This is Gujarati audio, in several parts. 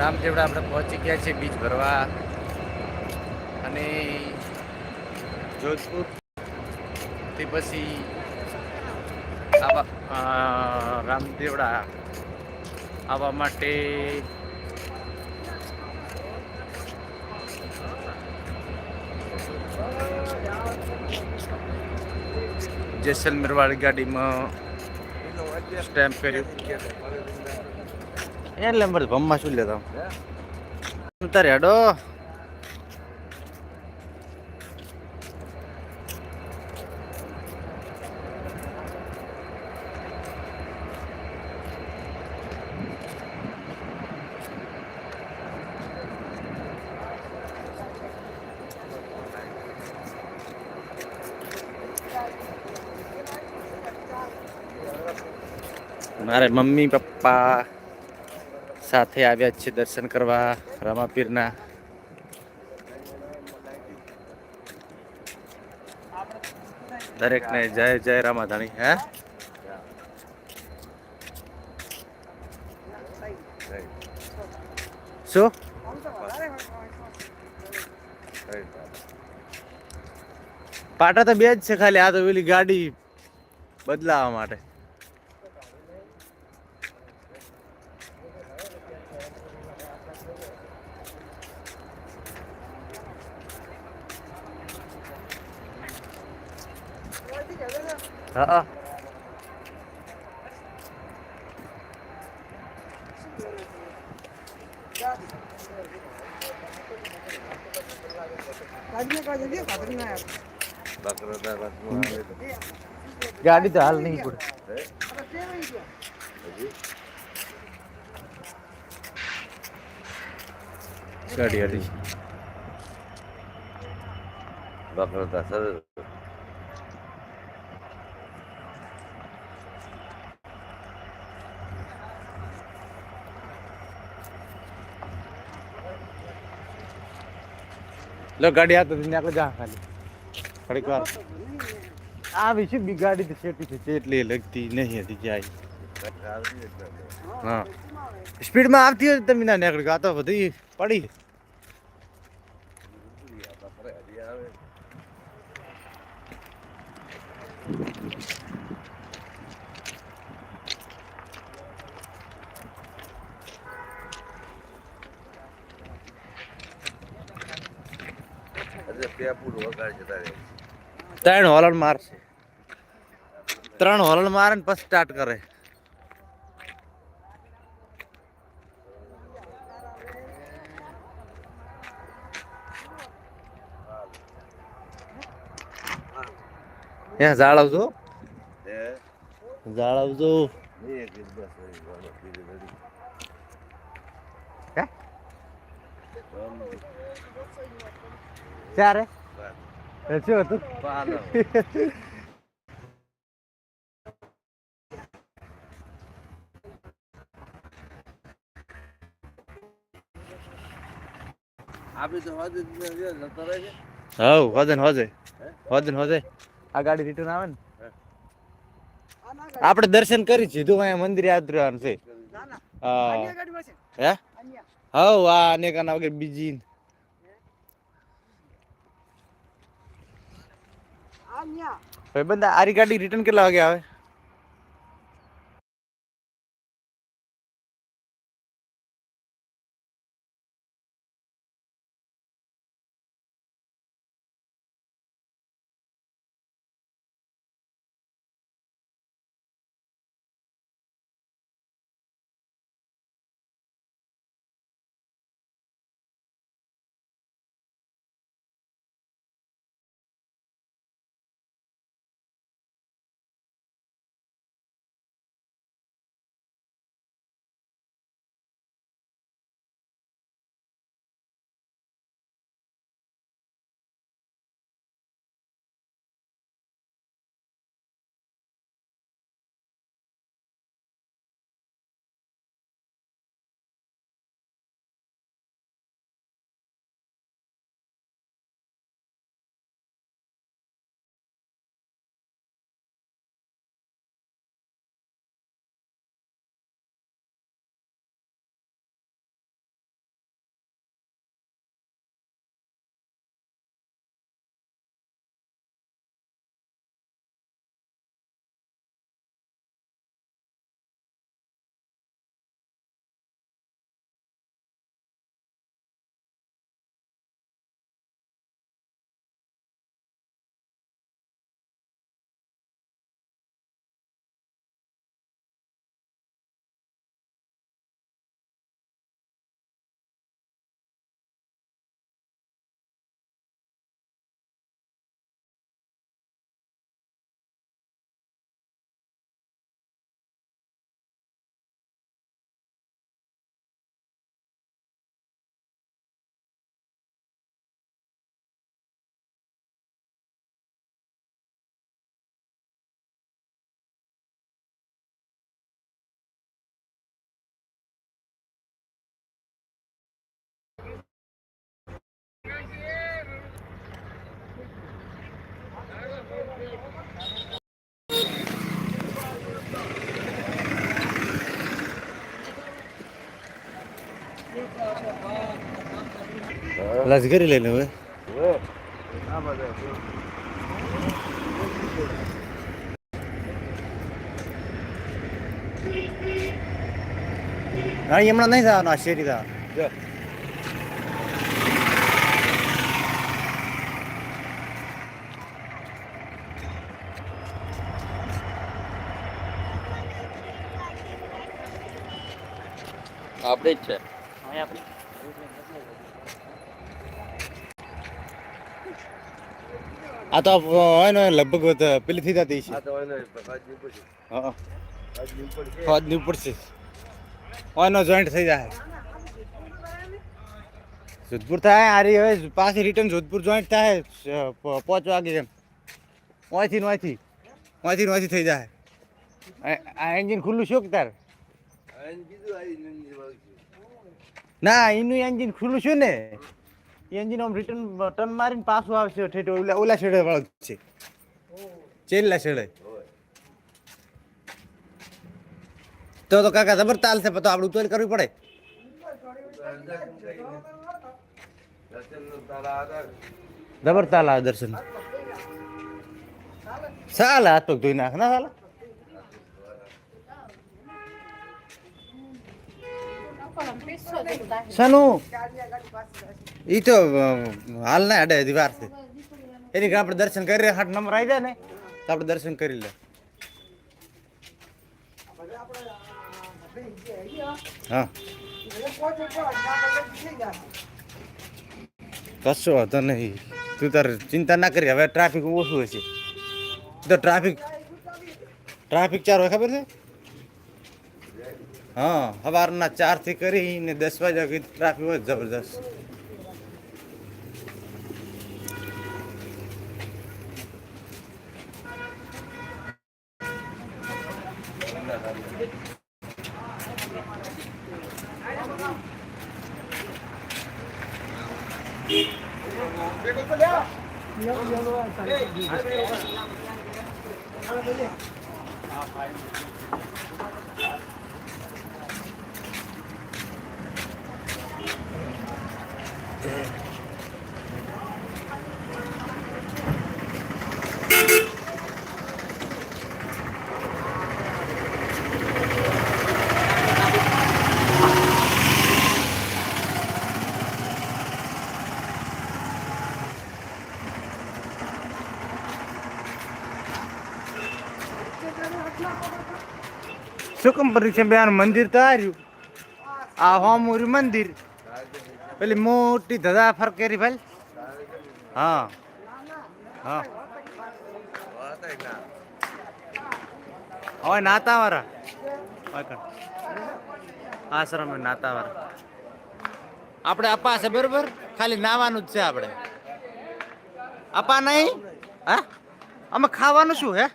રામદેવડા આપણે પહોંચી ગયા છીએ બીજ ભરવા. અને જોધપુરથી પછી આવા રામદેવડા આવવા માટે જેસલમેર વાળી ગાડીમાં સ્ટેમ્પ કર્યું. એટલે બધું ભમમાં શું લેતા તારે હેડો. મારે મમ્મી પપ્પા સાથે આવ્યા છે દર્શન કરવા રામાપીરના. દરેકને જય જય રામાધાણી, હે? શું? પાટા તો બે જ છે ખાલી, આ તો પેલી ગાડી બદલાવા માટે. હા ગાડી તો હાલ નહીં પડે. ગાડી હાલી વક્રતા સર લો ગાડી આ તો આપણે જા ખાલી. થોડીક વાર. આ વિશે બી ગાડી તો શેટી છે એટલી લગતી નહીં હતી જાય હા. સ્પીડમાં આવતી હોય તો તમે ના નીકળી આ તો બધી પડી. પેપુર વગાડ જતા રહે ત્રણ હોલન મારશે ત્રણ હોલન મારે ને પછી સ્ટાર્ટ કરે. ત્યાં જાળવજો. જાળવજો. નહીં એક જ બસ હોય, વાળો પીરી લડી. હે? આમ ક્યારે. શું હતું? હવ હોજે હોજન હોજે. આ ગાડી રિટર્ન આવે ને? આપણે દર્શન કરી સીધું અહીંયા મંદિર યાદ રહેવાનું છે. હા. હે? હવ આ અનેકાના વગર બીજી ભાઈ બંદા આરી ગાડી રિટર્ન કેટલા વાગે આવે? લશ્કરી લઈને હવે. હા હમણાં નહીં થવાનું આ શેરી થવાનું જો. આપણે જ છે આ તો હોય ને લગભગ તો પેલી થઈ જતી છે. હા આજની ઉપર છે. જોઈન્ટ થઈ જાય. જોધપુર થાય આરી હવે પાછી રિટર્ન જોધપુર જોઈન્ટ થાય પાંચ વાગે એમ. ઓયથી ને ઓયથી ઓયથી થઈ જાય. આ- એન્જિન ખુલ્લું શું કે તાર. ના એનું એન્જિન ખુલ્લું શું ને. એન્જિન આમ રિટર્ન ટર્ન મારીને પાછું આવશે ઠેઠ, ઓલા ઓલા છેડે વાળો છે. ચેલા છેડે તો તો કાકા જબર તાલ છે તો આપણે ઉતોલ કરવી પડે. જબર તાલ આવે દર્શન ચાલે હાથ પગ ધોઈ નાખ, ના ચાલે શાનું ઈ તો હાલ ના અડે હજી વાર છે. એની આપણે દર્શન કરી રહ્યા, હાટ નંબર આવી જાય ને, તો આપણે દર્શન કરી લે. હા. કશો વાંધો નહીં. તું તારે ચિંતા ના કરી, હવે ટ્રાફિક ઓછું હશે. તો ટ્રાફિક ટ્રાફિક ચાર હોય ખબર છે? હા સવારના ચારથી કરીને દસ વાગ્યા સુધી ટ્રાફિક હોય જબરદસ્ત શું કેમ પરીક્ષા બેન મંદિર તો હાર્યું આ હોમુરી મંદિર પેલી મોટી ધજા ફરકેરી ભાઈ. હા. હા. હવે નાતા વાળા આશ્રમ નાતા નાતાવાળા આપણે અપા છે, બરોબર? ખાલી નાવાનું જ છે આપણે. અપા નહીં? હા? અમે ખાવાનું શું, હે?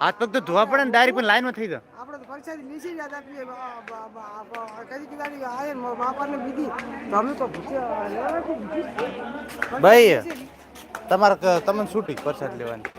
હાથ પગ તો ધોવા પડે ને, ડાયરી પણ લાઈનમાં થઈ જાય આપણે પરીક્ષાથી નીચે જ આપીએ. કદી કીધા આવે બાપાને બીજી તો અમે તો ભાઈ, તમારે તમને છૂટી પરસાદ લેવાની?